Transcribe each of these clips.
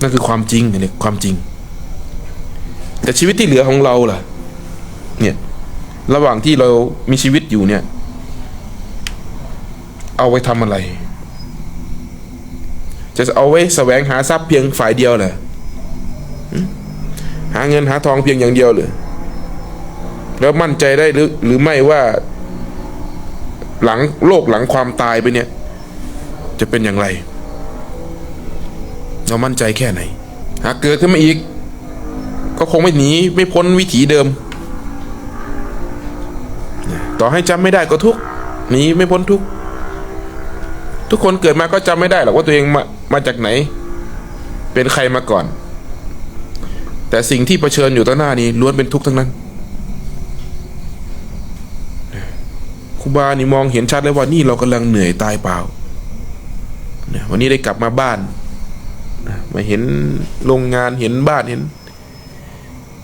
นั่นคือความจริงเนี่ยความจริง แต่ชีวิตที่เหลือของเราล่ะ เนี่ย ระหว่างที่เรามีชีวิตอยู่เนี่ย เอาไว้ทำอะไร จะเอาไว้แสวงหาทรัพย์เพียงฝ่ายเดียวเหรอหาเงินหาทองเพียงอย่างเดียวเหรอแล้วมั่นใจได้หรือหรือไม่ว่า หลังโลกหลังความตายไปเนี่ย จะเป็นอย่างไร เรามั่นใจแค่ไหน หากเกิดขึ้นมาอีก ก็คงไม่หนีไม่พ้นวิถีเดิม ต่อให้จำไม่ได้ก็ทุกหนีไม่พ้นทุก ทุกคนเกิดมาก็จำไม่ได้หรอกว่าตัวเองมามาจากไหน เป็นใครมาก่อน แต่สิ่งที่เผชิญอยู่ต่อหน้านี้ล้วนเป็นทุกข์ทั้งนั้นครูบานี่มองเห็นชัดเลยว่านี่เรากำลังเหนื่อยตายเปล่าวันนี้ได้กลับมาบ้าน มาเห็นโรงงานเห็นบ้านเห็น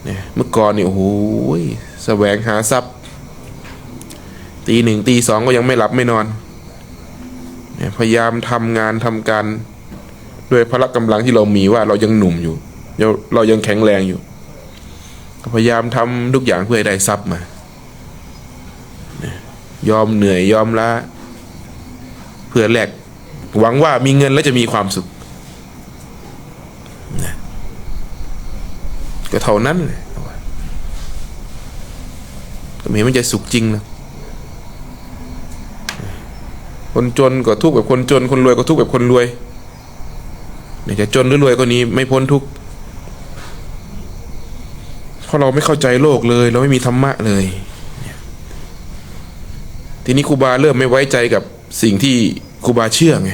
เนี่ยเมื่อก่อนนี่โอ้โหแสวงหาทรัพย์ ตีหนึ่งตีสองก็ยังไม่หลับไม่นอนเนี่ยพยายามทำงานทำการด้วยพละกำลังที่เรามีว่าเรายังหนุ่มอยู่ เรายังแข็งแรงอยู่พยายามทำทุกอย่างเพื่อให้ได้ทรัพย์มายยอมเหนื่อยยอมละเพื่อแลกหวังว่ามีเงินแล้วจะมีความสุขนะก็ เท่านั้นเลยแต่ไม่เห็นมันจะสุขจริงนะคนจนก็ทุกข์แบบคนจน คนรวยก็ทุกข์แบบคนรวยเนี่ยจะจนหรือรวยก็นี้ไม่พ้นทุกข์เพราะเราไม่เข้าใจโลกเลย เราไม่มีธรรมะเลยเนี่ยทีนี้ครูบาเริ่มไม่ไว้ใจกับสิ่งที่ครูบาเชื่อไง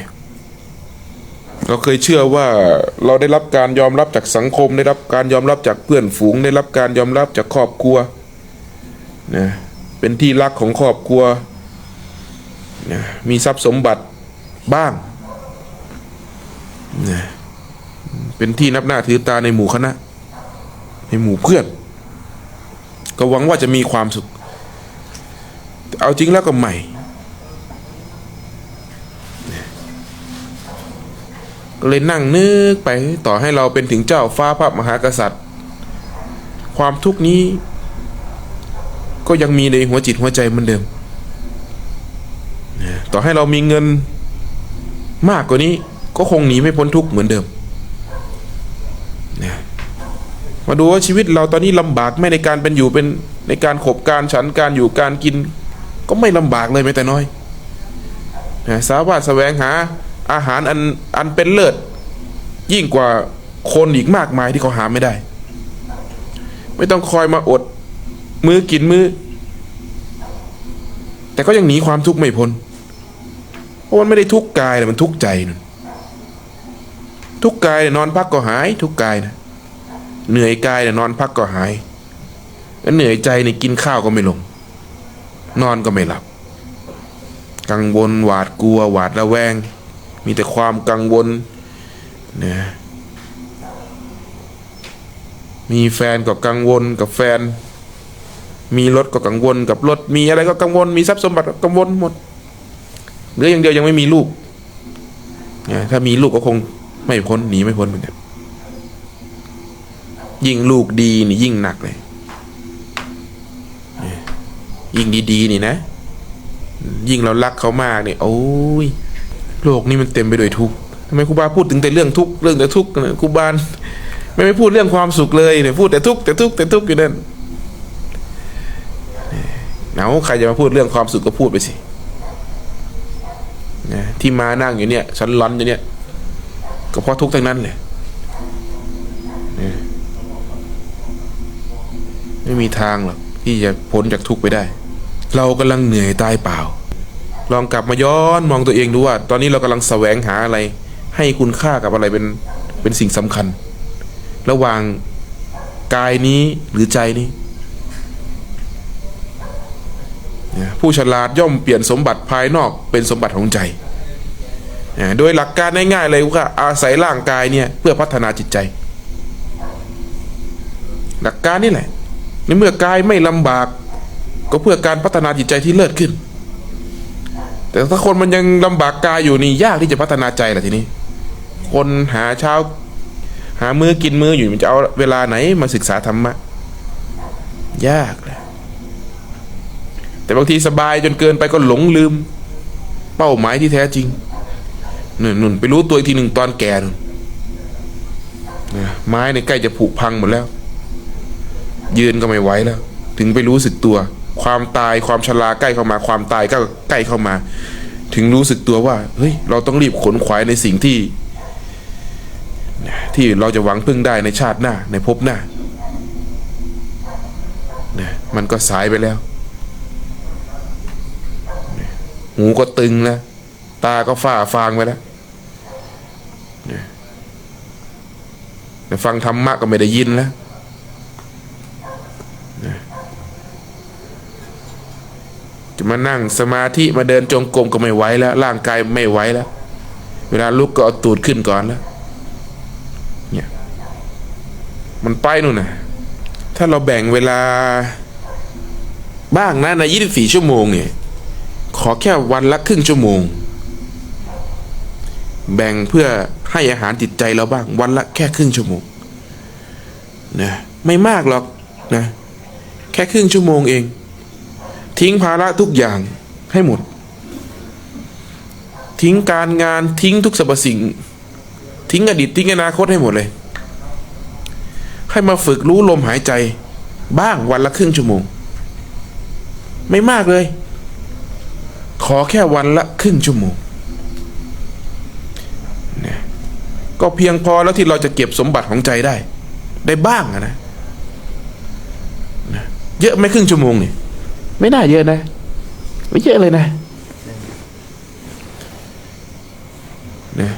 เราเคยเชื่อว่าเราได้รับการยอมรับจากสังคม ได้รับการยอมรับจากเพื่อนฝูง ได้รับการยอมรับจากครอบครัวนะเป็นที่รักของครอบครัวนะมีทรัพย์สมบัติบ้างนะเป็นที่นับหน้าถือตาในหมู่คณะ ในหมู่เพื่อน ก็หวังว่าจะมีความสุข เอาจริงแล้วก็ใหม่ ก็เลยนั่งนึกไปต่อให้เราเป็นถึงเจ้าฟ้าพระมหากษัตริย์ ความทุกข์นี้ ก็ยังมีในหัวจิตหัวใจเหมือนเดิม ต่อให้เรามีเงินมากกว่านี้ ก็คงหนีไม่พ้นทุกข์เหมือนเดิม มาดูว่าชีวิตเราตอนนี้ลำบากไม่ในการเป็นอยู่เป็นในการขบการฉันการอยู่การกิน ก็ไม่ลำบากเลยแม้แต่น้อยสามารถแสวงหา อาหารอันอันเป็นเลิศยิ่งกว่าคนอีกมากมายที่เขาหาไม่ได้ ไม่ต้องคอยมาอด มือกินมือ แต่ก็ยังหนีความทุกข์ไม่พ้นเพราะมันไม่ได้ทุกข์กายแต่มันทุกข์ใจนทุกข์กายนี่นอนพักก็หาย ทุกข์กายนะเหนื่อยกายนี่นอนพักก็หายแล้วเหนื่อยใจเนี่ยกินข้าวก็ไม่ลง นอนก็ไม่หลับ กังวลหวาดกลัวหวาดระแวง มีแต่ความกังวลนะมีแฟนก็กังวลกับแฟน มีรถก็กังวลกับรถ มีอะไรก็กังวล มีทรัพย์สมบัติก็กังวลหมดเหลืออย่างเดียวยังไม่มีลูกนะถ้ามีลูกก็คงไม่พ้นหนีไม่พ้นเหมือนกันยิ่งลูกดีนี่ยิ่งหนักเลย ยิ่งดีๆนี่นะ ยิ่งเรารักเขามากเนี่ยโอ้ย โลกนี้มันเต็มไปด้วยทุกข์ทำไมครูบาพูดถึงแต่เรื่องทุกข์เรื่องแต่ทุกข์นะครูบาไม่ไม่พูดเรื่องความสุขเลยเนี่ยพูดแต่ทุกข์แต่ทุกข์แต่ทุกข์อยู่นั่นเอาใครจะมาพูดเรื่องความสุขก็พูดไปสินะที่มานั่งอยู่เนี่ยฉันร้อนอยู่เนี่ยก็เพราะทุกข์ทั้งนั้นเลยไม่มีทางหรอกที่จะพ้นจากทุกข์ไปได้ เรากำลังเหนื่อยตายเปล่า ลองกลับมาย้อนมองตัวเองดูว่า ตอนนี้เรากำลังแสวงหาอะไร ให้คุณค่ากับอะไรเป็นเป็นสิ่งสำคัญ ระหว่างกายนี้หรือใจนี้ผู้ฉลาดย่อมเปลี่ยนสมบัติภายนอกเป็นสมบัติของใจ โดยหลักการง่ายๆเลยว่าอาศัยร่างกายเนี่ยเพื่อพัฒนาจิตใจ หลักการนี่แหละ ในเมื่อกายไม่ลำบาก ก็เพื่อการพัฒนาจิตใจที่เลิศขึ้น แต่ถ้าคนมันยังลำบากกายอยู่นี่ยากที่จะพัฒนาใจแหละทีนี้ คนหาเช้า หามือกินมืออยู่มันจะเอาเวลาไหนมาศึกษาธรรมะ ยากนะแต่บางทีสบายจนเกินไปก็หลงลืม เป้าหมายที่แท้จริงนุ่นนุ่นไปรู้ตัวอีกทีหนึ่งตอนแก่นุ่นนะไม้ในใกล้จะผุพังหมดแล้ว ยืนก็ไม่ไหวแล้ว ถึงไปรู้สึกตัว ความตายความชราใกล้เข้ามา ความตายก็ใกล้เข้ามา ถึงรู้สึกตัวว่า เฮ้ย เราต้องรีบขนขวายในสิ่งที่ ที่เราจะหวังพึ่งได้ในชาติหน้า ในภพหน้านี่ยมันก็สายไปแล้ว หูก็ตึงแล้ว ตาก็ฝ้าฟางไปแล้วฟังธรรมะก็ไม่ได้ยินแล้วเนี่ย จะมานั่งสมาธิมาเดินจงกรมก็ไม่ไหวแล้ว ร่างกายไม่ไหวแล้ว เวลาลุกก็เอาตูดขึ้นก่อนแล้วเนี่ยมันไปนู่นนะถ้าเราแบ่งเวลาบ้างนะใน24ชั่วโมงเนี่ยขอแค่วันละครึ่งชั่วโมง แบ่งเพื่อให้อาหารจิตใจเราบ้าง วันละแค่ครึ่งชั่วโมงนะไม่มากหรอกนะ แค่ครึ่งชั่วโมงเอง ทิ้งภาระทุกอย่างให้หมด ทิ้งการงานทิ้งทุกสรรพสิ่ง ทิ้งอดีตทิ้งอนาคตให้หมดเลย ให้มาฝึกรู้ลมหายใจ บ้างวันละครึ่งชั่วโมง ไม่มากเลย ขอแค่วันละครึ่งชั่วโมงนะก็เพียงพอแล้วที่เราจะเก็บสมบัติของใจได้ ได้บ้างนะนะ เยอะไหมครึ่งชั่วโมงนี่ ไม่น่าเยอะนะ ไม่เยอะเลยนะนะ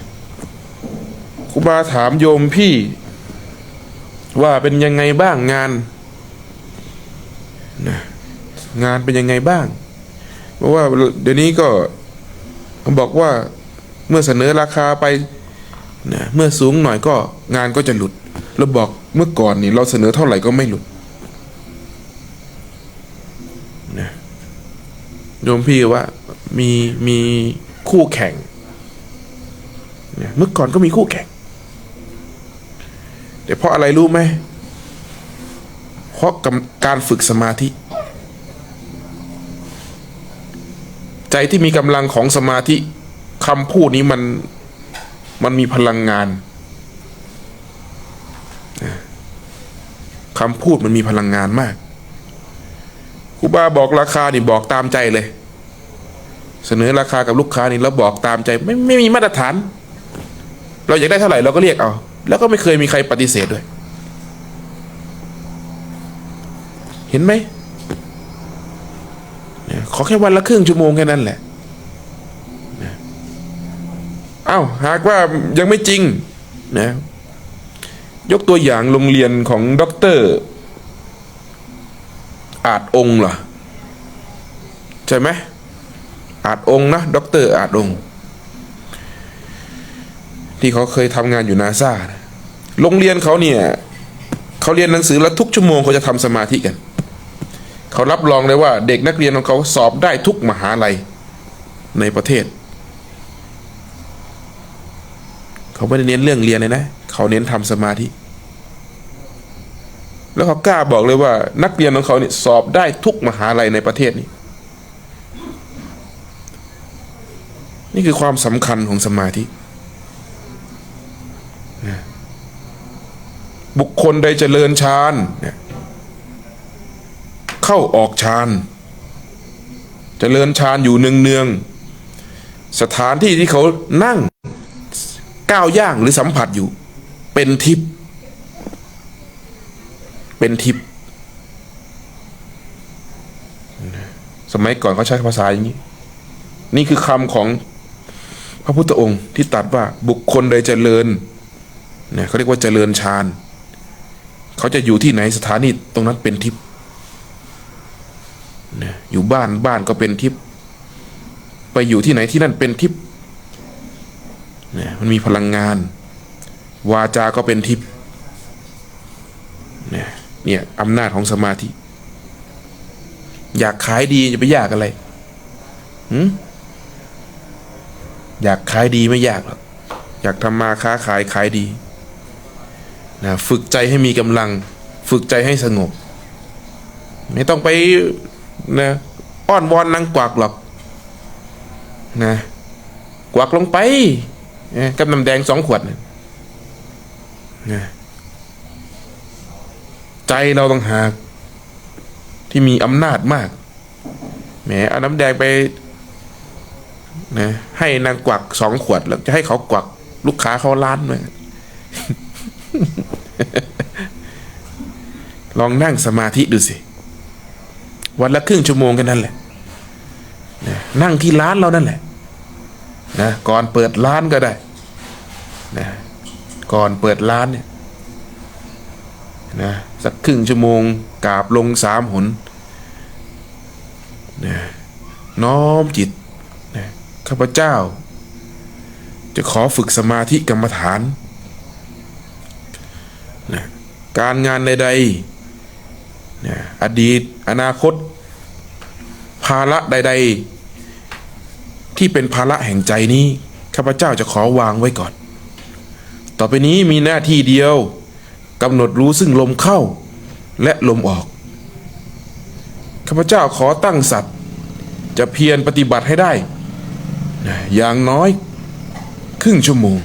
ครูบาถามโยมพี่ว่าเป็นยังไงบ้างงานนะงานเป็นยังไงบ้าง เพราะว่าเดี๋ยวนี้ก็บอกว่าเมื่อเสนอราคาไปนะเมื่อสูงหน่อยก็งานก็จะหลุดเราบอกเมื่อก่อนนี่เราเสนอเท่าไหร่ก็ไม่หลุดนะ โยมพี่ว่ามีมีคู่แข่งนะเมื่อก่อนก็มีคู่แข่งแต่เพราะอะไรรู้ไหมเพราะกการฝึกสมาธิ ใจที่มีกำลังของสมาธิคำพูดนี้มันมันมีพลังงานคำพูดมันมีพลังงานมาก ครูบาบอกราคานี่บอกตามใจเลย เสนอราคากับลูกค้านี่แล้วบอกตามใจไม่ไม่มีมาตรฐาน เราอยากได้เท่าไหร่เราก็เรียกเอา แล้วก็ไม่เคยมีใครปฏิเสธด้วย เห็นไหมขอแค่วันละครึ่งชั่วโมงแค่นั้นแหละเอ้าหากว่ายังไม่จริงนะยกตัวอย่างโรงเรียนของด็อกเตอร์ อาจองค์เหรอใช่ไหมอาจองค์นะด็อกเตอร์อาจองค์ที่เขาเคยทำงานอยู่นาซาโรงเรียนเขาเนี่ยเขาเรียนหนังสือแล้วทุกชั่วโมงเขาจะทำสมาธิกัน เขารับรองเลยว่า เด็กนักเรียนของเขาสอบได้ทุกมหาลัยในประเทศ เขาไม่ได้เน้นเรื่องเรียนเลยนะ เขาเน้นทำสมาธิ แล้วเขากล้าบอกเลยว่า นักเรียนของเขาเนี่ยสอบได้ทุกมหาลัยในประเทศนี้ นี่คือความสำคัญของสมาธิ บุคคลใดเจริญฌานเนี่ยเข้าออกฌานเจริญฌานอยู่เนืองๆสถานที่ที่เขานั่งก้าวย่างหรือสัมผัสอยู่ เป็นทิพย์ เป็นทิพย์สมัยก่อนเขาใช้ภาษาอย่างนี้ นี่คือคำของพระพุทธองค์ที่ตรัสว่าบุคคลใดเจริญเนี่ยเขาเรียกว่าเจริญฌานเขาจะอยู่ที่ไหนสถานีตรงนั้นเป็นทิพย์เนี่ยอยู่บ้านบ้านก็เป็นทิพย์ไปอยู่ที่ไหนที่นั่นเป็นทิพย์เนี่ยมันมีพลังงาน วาจาก็เป็นทิพย์ เนี่ยอำนาจของสมาธิ อยากขายดีจะไปยากอะไรหืมอยากขายดีไม่ยากหรอกอยากทำมาค้าขายขายดีนะฝึกใจให้มีกำลัง ฝึกใจให้สงบ ไม่ต้องไปนะอ้อนวอนนางกวักหรอกนะกวักลงไปนะกับน้ำแดงสองขวดนะนะ ใจเราต้องหากที่มีอำนาจมากแหมเอาน้ำแดงไปนะให้นางกวักสองขวดแล้วจะให้เขากวักลูกค้าเขาล้านเลยลองนั่งสมาธิดูสิ วันละครึ่งชั่วโมงกันนั่นแหละนะนั่งที่ร้านเรานั่นแหละนะก่อนเปิดร้านก็ได้นะก่อนเปิดร้านเนี่ยนะ สักครึ่งชั่วโมงกราบลงสามหนนะน้อมจิตนะข้าพเจ้า จะขอฝึกสมาธิกรรมฐานนะการงานใดๆนะอดีต อนาคต ภาระใด ๆ ที่เป็นภาระแห่งใจนี้ ข้าพเจ้าจะขอวางไว้ก่อน ต่อไปนี้มีหน้าที่เดียว กำหนดรู้ซึ่งลมเข้าและลมออกข้าพเจ้าขอตั้งสัตว์จะเพียรปฏิบัติให้ได้ อย่างน้อยครึ่งชั่วโมง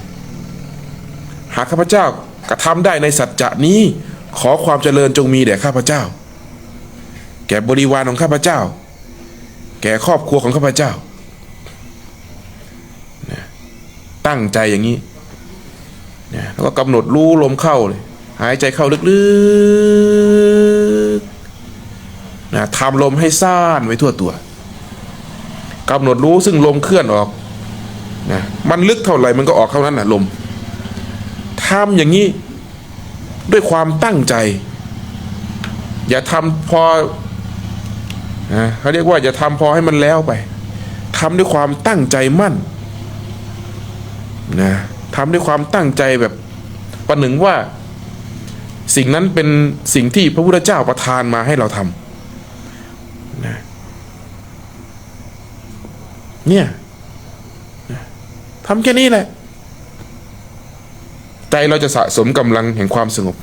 หากข้าพเจ้ากระทำได้ในสัจจะนี้ ขอความเจริญจงมีแด่ข้าพเจ้า แก่บริวารของข้าพเจ้า แก่ครอบครัวของข้าพเจ้า ตั้งใจอย่างนี้แล้วก็กำหนดรู้ลมเข้าเลย หายใจเข้าลึกๆนะทำลมให้ซ่านไว้ทั่วตัวกำหนดรู้ซึ่งลมเคลื่อนออกนะมันลึกเท่าไหร่มันก็ออกเท่านั้นนะลมทำอย่างนี้ด้วยความตั้งใจ อย่าทำพอนะเขาเรียกว่าอย่าทำพอให้มันแล้วไปทำด้วยความตั้งใจมั่นนะทำด้วยความตั้งใจแบบประหนึ่งว่า สิ่งนั้นเป็นสิ่งที่พระพุทธเจ้าประทานมาให้เราทำนะเนี่ยทำแค่นี้แหละ ใจเราจะสะสมกำลังแห่งความสงบ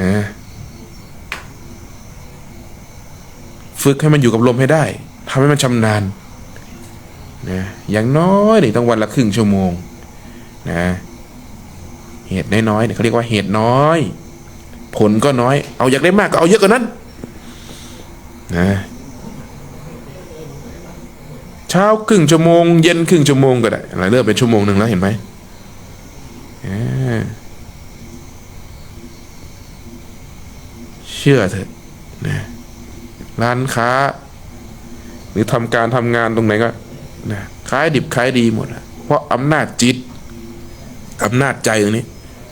นะฝึกให้มันอยู่กับลมให้ได้ทำให้มันชำนาญนะอย่างน้อยนี่ต้องวันละครึ่งชั่วโมงนะ เหตุน้อยๆเนี่ยเขาเรียกว่าเหตุน้อย ผลก็น้อย เอาอยากได้มากก็เอาเยอะกว่านั้นนะเช้าครึ่งชั่วโมง เย็นครึ่งชั่วโมงก็ได้อะไรเริ่มเป็นชั่วโมงหนึ่งแล้วเห็นไหมเชื่อเถอะนะร้านค้า หรือทำการทำงานตรงไหนก็นะขายดิบขายดีหมดเพราะอำนาจจิตอำนาจใจตรงนี้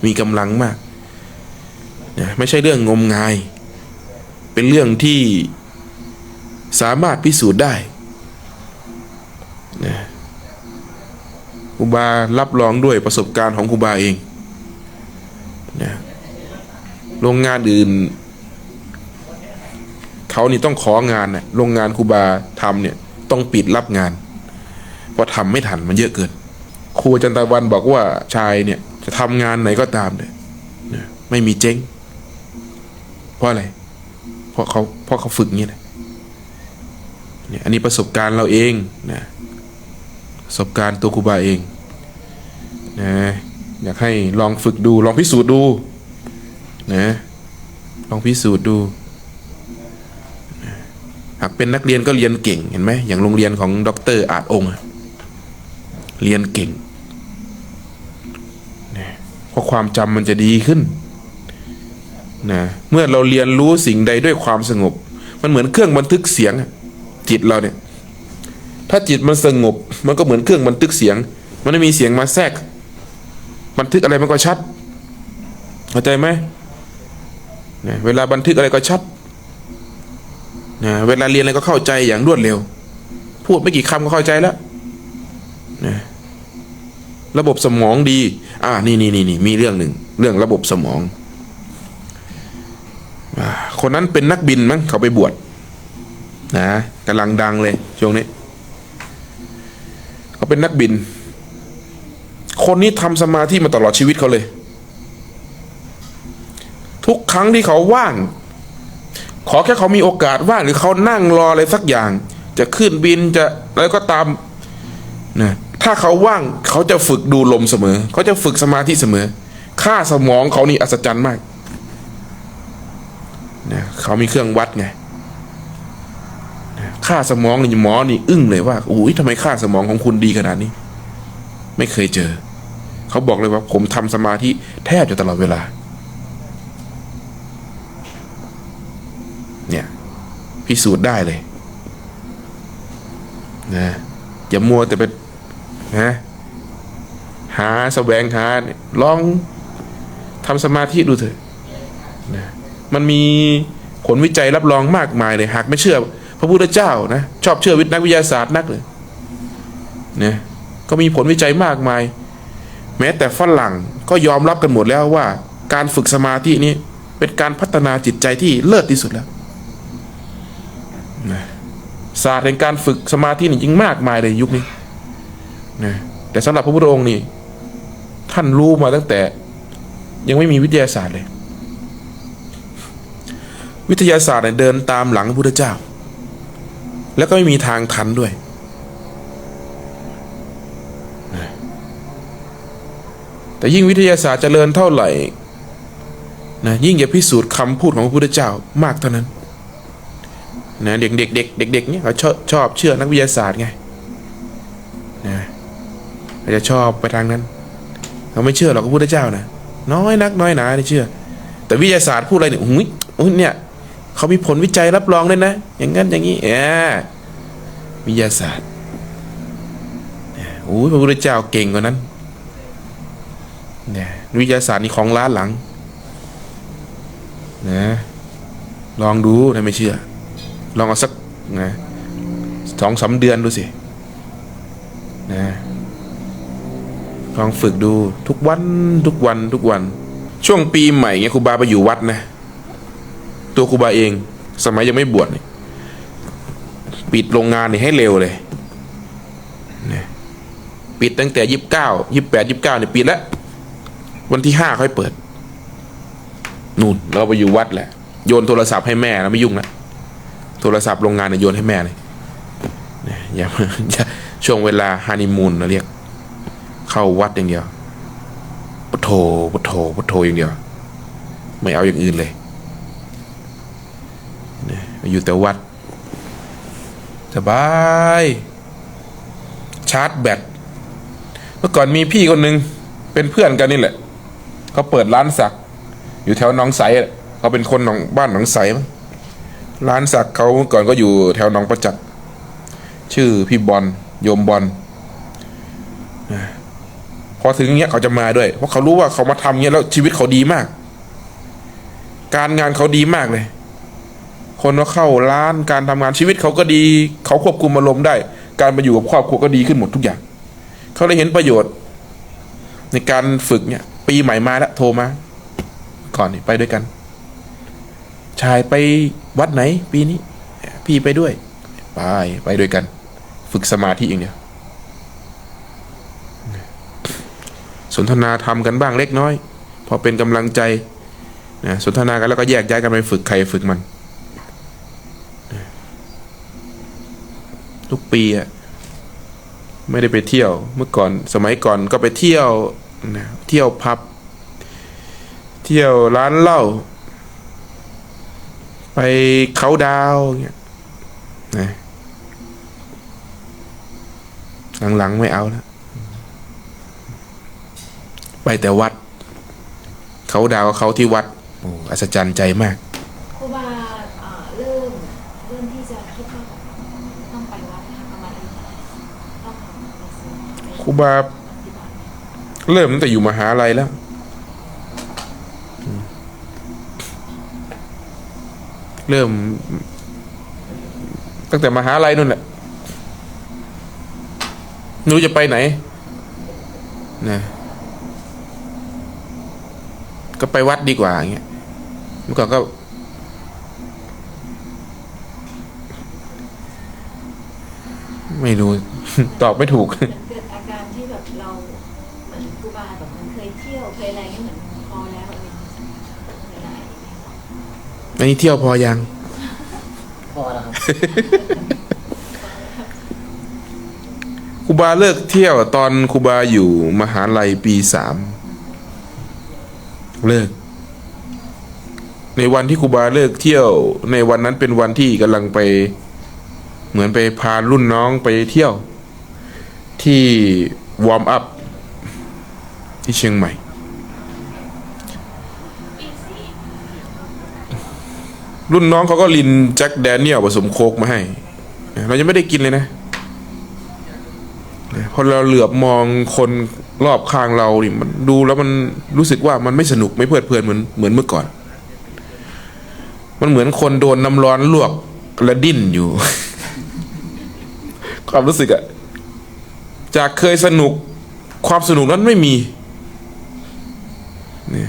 มีกำลังมากนะไม่ใช่เรื่องงมงาย เป็นเรื่องที่สามารถพิสูจน์ได้นะครูบารับรองด้วยประสบการณ์ของครูบาเองนะโรงงานอื่น เขานี่ต้องของานนะโรงงานครูบาทำเนี่ยต้องปิดรับงาน เพราะทำไม่ทันมันเยอะเกินครูจันตะวันบอกว่าชายเนี่ย จะทำงานไหนก็ตามเนี่ยไม่มีเจ๊ง เพราะอะไร เพราะเขาเพราะเขาฝึกงี้แหละเนี่ยอันนี้ประสบการณ์เราเองนะประสบการณ์ตัวครูบาเองนะอยากให้ลองฝึกดู ลองพิสูจน์ดูนะลองพิสูจน์ดูหากเป็นนักเรียนก็เรียนเก่งเห็นไหมอย่างโรงเรียนของดรอาจองค์อะเรียนเก่ง ราะความจำมันจะดีขึ้นนะเมื่อเราเรียนรู้สิ่งใดด้วยความสงบ มันเหมือนเครื่องบันทึกเสียง จิตเราเนี่ย ถ้าจิตมันสงบ มันก็เหมือนเครื่องบันทึกเสียง มันไม่มีเสียงมาแทรก บันทึกอะไรมันก็ชัดเข้าใจไหมเนี่ยเวลาบันทึกอะไรก็ชัดนะเวลาเรียนอะไรก็เข้าใจอย่างรวดเร็ว พูดไม่กี่คำก็เข้าใจแล้ว ระบบสมองดี อ่านี่นี่นี่นี่มีเรื่องหนึ่งเรื่องระบบสมองอคนนั้นเป็นนักบินมั้งเขาไปบวชนะกำลังดังเลยช่วงนี้ เขาเป็นนักบิน คนนี้ทำสมาธิมาตลอดชีวิตเขาเลย ทุกครั้งที่เขาว่าง ขอแค่เขามีโอกาสว่างหรือเขานั่งรออะไรสักอย่าง จะขึ้นบินจะอะไรก็ตามนะ ถ้าเขาว่างเขาจะฝึกดูลมเสมอ เขาจะฝึกสมาธิเสมอ ค่าสมองเขานี่อัศจรรย์มากนะเขามีเครื่องวัดไงค่าสมองนี่หมอนี่อึ้งเลยว่าอุ้ยทำไมค่าสมองของคุณดีขนาดนี้ ไม่เคยเจอ เขาบอกเลยว่า ผมทำสมาธิแทบจะตลอดเวลา เนี่ย พิสูจน์ได้เลยนะอย่ามัวแต่ไป นะหาแสวงหาลองทำสมาธิดูเถอะนะมันมีผลวิจัยรับรองมากมายเลย หากไม่เชื่อ พระพุทธเจ้านะชอบเชื่อวิทย์นักวิทยาศาสตร์นักเลยนะก็มีผลวิจัยมากมาย แม้แต่ฝรั่งก็ยอมรับกันหมดแล้วว่า การฝึกสมาธินี้เป็นการพัฒนาจิตใจที่เลิศที่สุดแล้วศาสตร์แห่งการฝึกสมาธินี่ยิ่งมากมายเลยยุคนี้ นะแต่สำหรับพระพุทธองค์นี่ท่านรู้มาตั้งแต่ ยังไม่มีวิทยาศาสตร์เลย วิทยาศาสตร์เนี่ยเดินตามหลังพระพุทธเจ้า แล้วก็ไม่มีทางทันด้วยแต่ยิ่งวิทยาศาสตร์เจริญเท่าไหร่นะยิ่งจะพิสูจน์คำพูดของพระพุทธเจ้ามากเท่านั้นนะเด็กเด็กเด็กเด็กเนี่ยเขาชอบชอบเชื่อนักวิทยาศาสตร์ไง เขาจะชอบไปทางนั้นเขาไม่เชื่อหรอกพระพุทธเจ้านะน้อยนักน้อยหนาที่เชื่อ แต่วิทยาศาสตร์พูดอะไรเนี่ยอุ้ยอุ้ยเนี่ยเขามีผลวิจัยรับรองเลยนะ อย่างนั้นอย่างนี้เออวิทยาศาสตร์โอ้ยพระพุทธเจ้าเก่งกว่านั้นเนี่ยวิทยาศาสตร์นี่ของล้านหลังนะลองดูถ้าไม่เชื่อ ลองเอาสักนะสองสามเดือนดูสินะ ลองฝึกดูทุกวันทุกวันทุกวัน ช่วงปีใหม่เงี้ยครูบาไปอยู่วัดนะ ตัวครูบาเอง สมัยยังไม่บวชเนี่ยปิดโรงงานนี่ให้เร็วเลยนะปิดตั้งแต่ยี่สิบเก้ายี่สิบแปดยี่สิบเก้าเนี่ยปิดแล้ว วันที่ห้าค่อยเปิด นู่นเราไปอยู่วัดแหละ โยนโทรศัพท์ให้แม่แล้วไม่ยุ่งล้วโทรศัพท์โรงงานเนี่ยโยนให้แม่เลยเนี่ยอย่าอย่าช่วงเวลาฮันนีมูนเราเรียก เข้าวัดอย่างเดียวพุทโธพุทโธพุทโธอย่างเดียว ไม่เอาอย่างอื่นเลยอยู่แต่วัด สบาย ชาร์จแบตเมื่อก่อนมีพี่คนหนึ่งเป็นเพื่อนกันนี่แหละเขาเปิดร้านสัก อยู่แถวหนองใสเขาเป็นคนหนองบ้านหนองใสมั้งร้านสักเขาเมื่อก่อนก็อยู่แถวหนองประจักษ์ชื่อพี่บอลโยมบอล พอถึงเงี้ยเขาจะมาด้วย เพราะเขารู้ว่าเขามาทำเงี้ยแล้วชีวิตเขาดีมาก การงานเขาดีมากเลย คนก็เข้าร้านการทำงานชีวิตเขาก็ดี เขาควบคุมอารมณ์ได้ การมาอยู่กับครอบครัวก็ดีขึ้นหมดทุกอย่าง เขาเลยเห็นประโยชน์ ในการฝึกเนี่ย ปีใหม่มาแล้วโทรมา ก่อนนี่ไปด้วยกัน ชายไปวัดไหน ปีนี้ พี่ไปด้วย ไปไปด้วยกัน ฝึกสมาธิอย่างเดีย สนทนาทำกันบ้างเล็กน้อย พอเป็นกำลังใจนะสนทนากันแล้วก็แยกย้ายกันไปฝึกใครฝึกมัน ทุกปีอะไม่ได้ไปเที่ยวเมื่อก่อนสมัยก่อนก็ไปเที่ยวนะเที่ยวพับ เที่ยวร้านเหล้าไปเขาดาวเงี้ยนะหลังๆไม่เอาแล้ว ไปแต่วัด เขาดาวน์เขาที่วัดโอ้อัศจรรย์ใจมาก ครูบาเอ่อเริ่มเริ่มที่จะคิดว่าต้องไปวัดนะคะประมาณอายุเท่าไหร่ต้องไปซื้อไปครูบาปฏิบัติเริ่มตั้งแต่อยู่มหาลัยแล้วอืมเริ่ม ตั้งแต่มหาลัยนู่นแหละหนูจะไปไหนนะ ก็ไปวัดดีกว่าอย่างเงี้ยเมื่อก่อนก็ ไม่รู้ ตอบไม่ถูกเหมือนเกิดอาการที่แบบเราเหมือนครูบาแบบเหมันเคยเที่ยวเคยอะไรเงี้ยเหมือนพอแล้วอะไรเงี้ยเวลาอันนี้เที่ยวพอยัง พอแล้วครับ ครูบาเลิกเที่ยวตอนครูบาอยู่มหาลัยปีสาม เลิก ในวันที่ครูบาเลิกเที่ยว ในวันนั้นเป็นวันที่กำลังไป เหมือนไปพารุ่นน้องไปเที่ยว ที่วอร์มอัพที่เชียงใหม่ รุ่นน้องเขาก็ลินแจ็คแดเนียลผสมโคกมาให้ เรายังไม่ได้กินเลยนะ พอเราเหลือบมองคนรอบข้างเรานี่มันดูแล้วมันรู้สึกว่ามันไม่สนุกไม่เพลิดเพลินเหมือนเหมือนเมื่อก่อน มันเหมือนคนโดนน้ำร้อนลวกและดิ้นอยู่ ความรู้สึกอะจากเคยสนุกความสนุกนั้นไม่มีนี่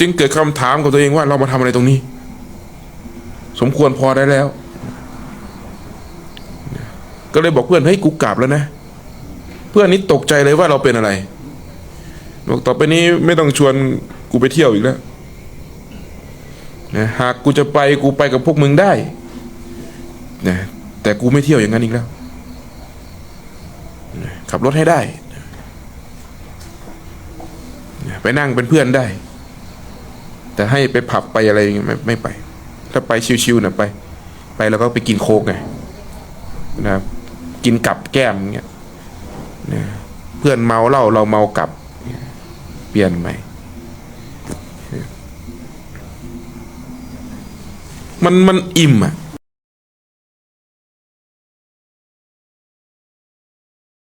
จึงเกิดคำถามกับตัวเองว่าเรามาทำอะไรตรงนี้ สมควรพอได้แล้ว ก็เลยบอกเพื่อนเฮ้ยกูกลับแล้วนะ เพื่อนนี้ตกใจเลยว่าเราเป็นอะไรบอกต่อไปนี้ไม่ต้องชวนกูไปเที่ยวอีกแล้วนะหากกูจะไปกูไปกับพวกมึงได้นะแต่กูไม่เที่ยวอย่างนั้นอีกแล้วนะขับรถให้ได้นะไปนั่งเป็นเพื่อนได้ แต่ให้ไปผับไปอะไรอย่างเงี้ยไม่ไม่ไป ถ้าไปชิวๆนะไป ไปแล้วก็ไปกินโค้กไงนะครับกินกับแก้มอย่างเงี้ย เพื่อนเมาเหล้าเราเมากลับ เปลี่ยนใหม่มันมันอิ่มอะ